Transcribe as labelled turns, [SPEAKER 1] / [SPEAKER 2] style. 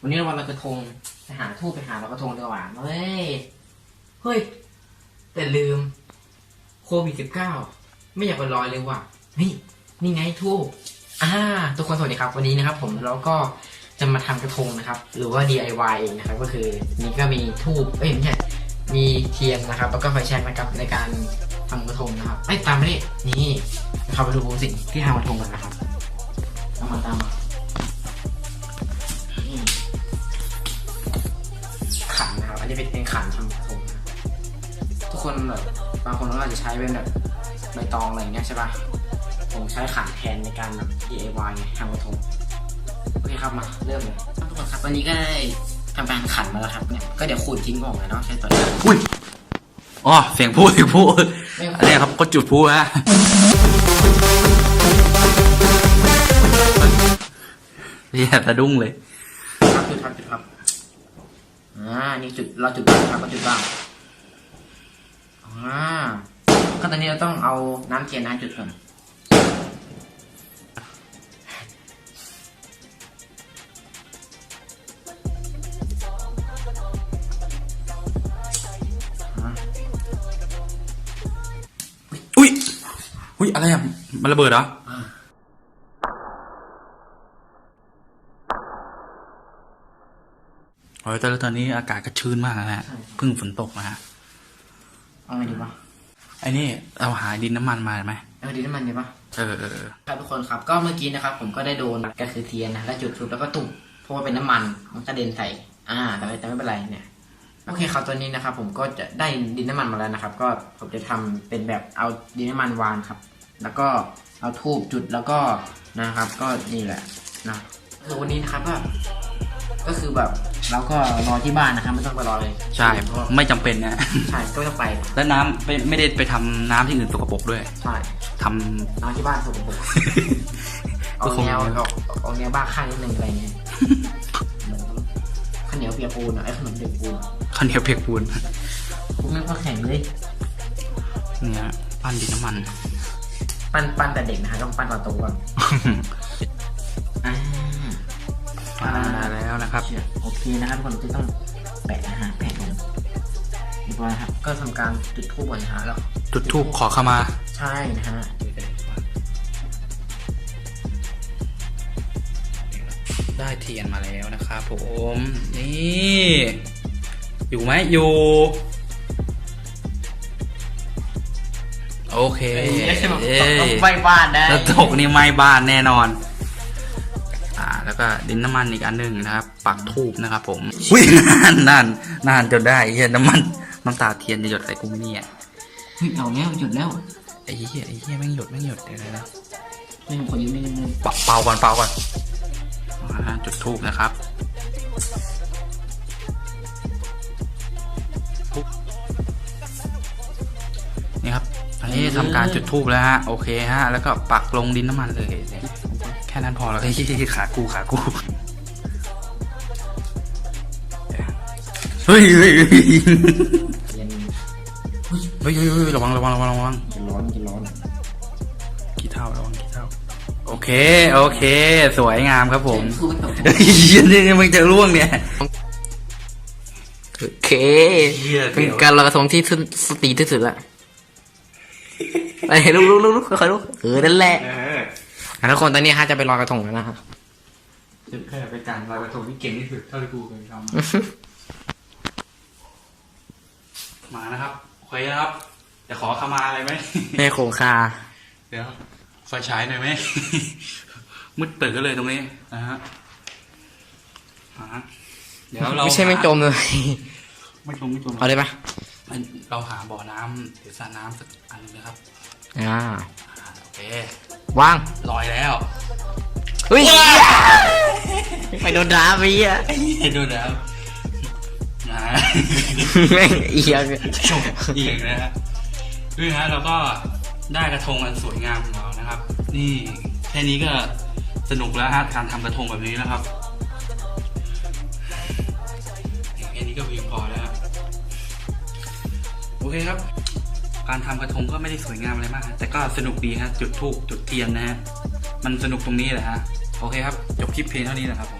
[SPEAKER 1] วันนี้เราวันลอยกระทงไปหาทูบไปหาลอยกระทงดีกว่าเฮ้ย เฮ้ย แต่ลืม โควิดสิบเก้าไม่อยากไปลอยเลยว่ะนี่นี่ไงทูบอ่าทุกคนสวัสดีครับ วันนี้นะครับ ผมเราก็จะมาทำกระทงนะครับ หรือว่า DIY เองนะครับ ก็คือนี่ก็มีทูบเอ้ยไม่ใช่มีเทียนนะครับ แล้วก็ไฟแช็กนะครับในการทำกระทงนะครับไอ้ตามมาดินี่นะครับไปดูสิ่งที่ทำกระทงกันนะครับ บบบางคนก็อาจจะใช้เป็นแบบใบตองอะไรอย่างเงี้ยใช่ปะผมใช้ขันแทนในการแบบ DIY ไงทำกระทงโอเคครับมาเริ่มเลยครับทุกคนครับวันนี้ก็ได้ทำการขันมาแล้วครับเนี่ยก็เดี๋ยวขูดทิ้งออกเลยเนาะใช้ตัวนี้
[SPEAKER 2] อุ้ยอ๋อเสียงพูดเสียงพูด
[SPEAKER 1] ไม่
[SPEAKER 2] อันนี้ครับก็จุดพูฮะเรียสะดุ้งเลย
[SPEAKER 1] ครับจุดครับจุดครับอ่านี่จุดเราจุดบ้างครับก็จุดบ้างอ่าก็ตอ นนี้เราต้องเอาน้ำเทียนน้ำจุดก่อนอ่า
[SPEAKER 2] อุ้ย อุ้ย อะไรอะ มันระเบิดเหรอ
[SPEAKER 1] อ่า
[SPEAKER 2] โอ้ยแต่ตอนนี้อากาศก็ชื้นมากนะฮะ เพิ่งฝนตกนะฮะ
[SPEAKER 1] เอาไงดีวะ
[SPEAKER 2] ไอ้นี่เราหาดินน้ำมันมาไหม
[SPEAKER 1] เอาดีน้ำมันดีปะ
[SPEAKER 2] เออเออเออ
[SPEAKER 1] ครับทุกคนครับก็เมื่อกี้นะครับ ผมก็ได้โดนก็คือเทียนนะแล้วจุดจุดแล้วก็ตุ่มเพราะว่าเป็นน้ำมันมันกระเด็นใส่อ่าแต่ไม่แต่ไม่เป็นไรเนี่ยโอเคครับตัวนี้นะครับ ผมก็จะได้ดินน้ำมันมาแล้วนะครับ ก็ผมจะทำเป็นแบบเอาดินน้ำมันวานครับ แล้วก็เอาทูบจุดแล้วก็นะครับ ก็นี่แหละนะคือวันนี้นะครับก็ก็คือแบบ เราก็รอที่บ้านนะครับไม่ต้องไปรอเลย
[SPEAKER 2] ใช่
[SPEAKER 1] เพราะ
[SPEAKER 2] ไม่จำเป็นนะ
[SPEAKER 1] ใช่ก็ไม่ต้องไป
[SPEAKER 2] แล้วน้ำไม่ไม่ได้ไปทำน้ำที่อื่นสกปรกด้วย
[SPEAKER 1] ใช่
[SPEAKER 2] ทำ
[SPEAKER 1] นอนที่บ้านสกปรกเอา
[SPEAKER 2] ก็คง
[SPEAKER 1] แนวเอาเอาแนวบ้าข้างนิดนึงอะไรเงี้ยเหมือนข้าวเหนียวเปียกปูนอะไอ้ขนมเปียกปูน
[SPEAKER 2] ข้าวเหนียวเปียกปูน
[SPEAKER 1] พวกนั้นก็แข็งเลย
[SPEAKER 2] เนี่ยปั้นดินน้ำมัน
[SPEAKER 1] ปั้นปั้นแต่เด็กนะฮะต้องปั้นตอนโตก่อน
[SPEAKER 2] แล้วนะครับ
[SPEAKER 1] โอเคนะครับทุกคนจะต้องแปะนะฮะแปะลงเรียบร้อยครับก็ทำการจุดทูบก่อนนะฮะแล้ว
[SPEAKER 2] จุดทูบขอเข้ามา
[SPEAKER 1] ใช่นะฮะ
[SPEAKER 2] ได้เทียนมาแล้วนะครับผมนี่อยู่ไหมอยู่ โอเคเย้
[SPEAKER 1] ไฟบ้านได้
[SPEAKER 2] แล้วตกนี่ไหม้บ้านแน่นอนอ่า แล้วก็ดินน้ำมันอีกอันหนึ่งนะครับ ปักทูบนะครับ ผมอุ้ยนั่นนั่นนั่นจนได้เฮียน้ำมันน้ำตาเทียนจะหยดใส่กูไหมเนี่ย
[SPEAKER 1] เฮ้ยเอาแล้วจุดแล้ว
[SPEAKER 2] ไอ้เหี้ยไอ้เหี้ยแม่งหยดแม่งหยดเดี๋ยวนะ
[SPEAKER 1] ไม่ผมขอยืมนิดนึง
[SPEAKER 2] เป่าเป่าก่อนเป่าก่อนอ่าจุดทูบนะครับนี่ครับอันนี้ทำการจุดทูบแล้วฮะโอเคฮะ แล้วก็ปักลงดินน้ำมันเลยเนี่ย แค่นั้นพอแล้วเฮ้ยขากูขากูเฮ้ยเฮ้ยเฮ้ย
[SPEAKER 1] เย็น
[SPEAKER 2] เฮ้ยเฮ้ยเฮ้ยระวังระวังระวังระวัง
[SPEAKER 1] จะร้อนจะร้อน
[SPEAKER 2] กี่เท่าระวังกี่เท่า โอเค โอเค สวยงามครับผม
[SPEAKER 1] คือมันตก
[SPEAKER 2] เฮ้ยนี่มึงจะร่วงเนี่ย
[SPEAKER 1] โอเค
[SPEAKER 2] เหี้ย
[SPEAKER 1] เป็นการลอยกระทงที่สตีที่สุดละไปลุกลุกลุกลุกค่อยๆลุกเออนั่นแหละ อะทุกคนตอนนี้ฮะจะไปลอยกระทงแล้วนะฮะ
[SPEAKER 2] จะแค่เป็นการลอยกระทงที่เก่งที่สุดเท่าที่กูเคยทำมานะครับโอเคนะครับจะขอขมาอะไรไหม
[SPEAKER 1] แม่โคงคา
[SPEAKER 2] เดี๋ยวไฟฉายหน่อยไหม มืดตื่นเลยตรงนี้นะฮะอ่าเดี๋ยวเรา
[SPEAKER 1] ไม่ใช่ไม่จมเลย
[SPEAKER 2] ไม่จมไม่จม
[SPEAKER 1] เอาเลยปะ
[SPEAKER 2] เราหาบ่อน้ำหรือสระน้ำสักอันหนึงนะครับ
[SPEAKER 1] อ่า
[SPEAKER 2] อ่าโอเค
[SPEAKER 1] วาง
[SPEAKER 2] ลอยแล้ว
[SPEAKER 1] เฮ้ยไปโดนด่าไปอะ
[SPEAKER 2] ดูแล้วนะ
[SPEAKER 1] แม่งเอียง
[SPEAKER 2] ชมอีกนะฮะนี่ฮะเราก็ได้กระทงอันสวยงามของเรานะครับ นี่แค่นี้ก็สนุกแล้วฮะการทำกระทงแบบนี้นะครับแค่นี้ก็เพียงพอแล้วฮะโอเคครับ การทำกระทงก็ไม่ได้สวยงามอะไรมาก แต่ก็สนุกดีฮะจุดทูบจุดเทียนนะฮะมันสนุกตรงนี้แหละฮะโอเคครับจบคลิปเพียงเท่านี้แหละครับผม